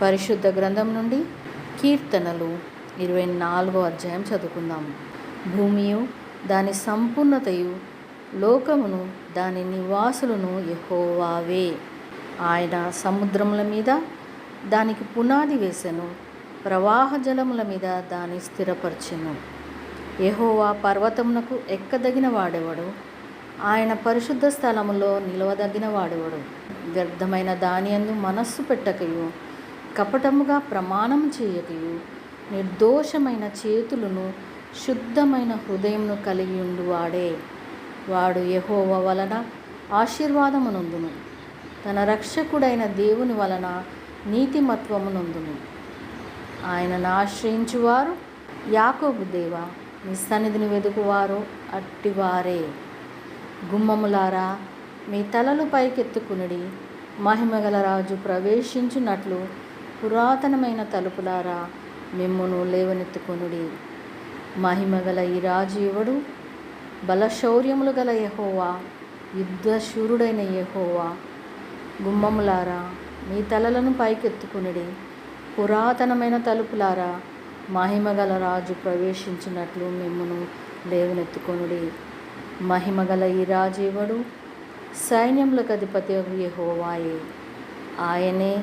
పరిశుద్ధ గ్రంథం నుండి కీర్తనలు ఇరవై నాలుగో అధ్యాయం చదువుకుందాం. భూమియు దాని సంపూర్ణతయు లోకమును దాని నివాసులను యెహోవావే. ఆయన సముద్రముల మీద దానికి పునాది వేసెను ప్రవాహ జలముల మీద దాన్ని స్థిరపరచెను. ఎహోవా పర్వతమునకు ఎక్కదగిన వాడెవడు? ఆయన పరిశుద్ధ స్థలములో నిలవదగిన వాడెవడు? వ్యర్థమైన దానియందు మనస్సు పెట్టకయు కపటముగా ప్రమాణం చేయకయు. నిర్దోషమైన చేతులను శుద్ధమైన హృదయంను కలిగి ఉండువాడే వాడు. యహోవ వలన ఆశీర్వాదమునందును తన రక్షకుడైన దేవుని వలన నీతిమత్వమునందును ఆయనను ఆశ్రయించువారు యాకోబు దేవ నీ సన్నిధిని వెదుకువారు అట్టివారే. గుమ్మములారా మీ తలలు పైకెత్తుకునుడి మహిమగల రాజు ప్రవేశించున్నట్లు పురాతనమైన తలుపులారా మిమ్మును లేవనెత్తుకొనుడి. మహిమగల ఈ రాజీవుడు బలశౌర్యములు గల యహోవా యుద్ధశూరుడైన యహోవా. గుమ్మములారా మీ తలలను పైకెత్తుకునిడి. పురాతనమైన తలుపులారా మహిమగల రాజు ప్రవేశించినట్లు మిమ్మును లేవనెత్తుకొనుడి. మహిమగల ఈ రాజీవుడు సైన్యములకు అధిపతి యెహోవాయే. ఆయనే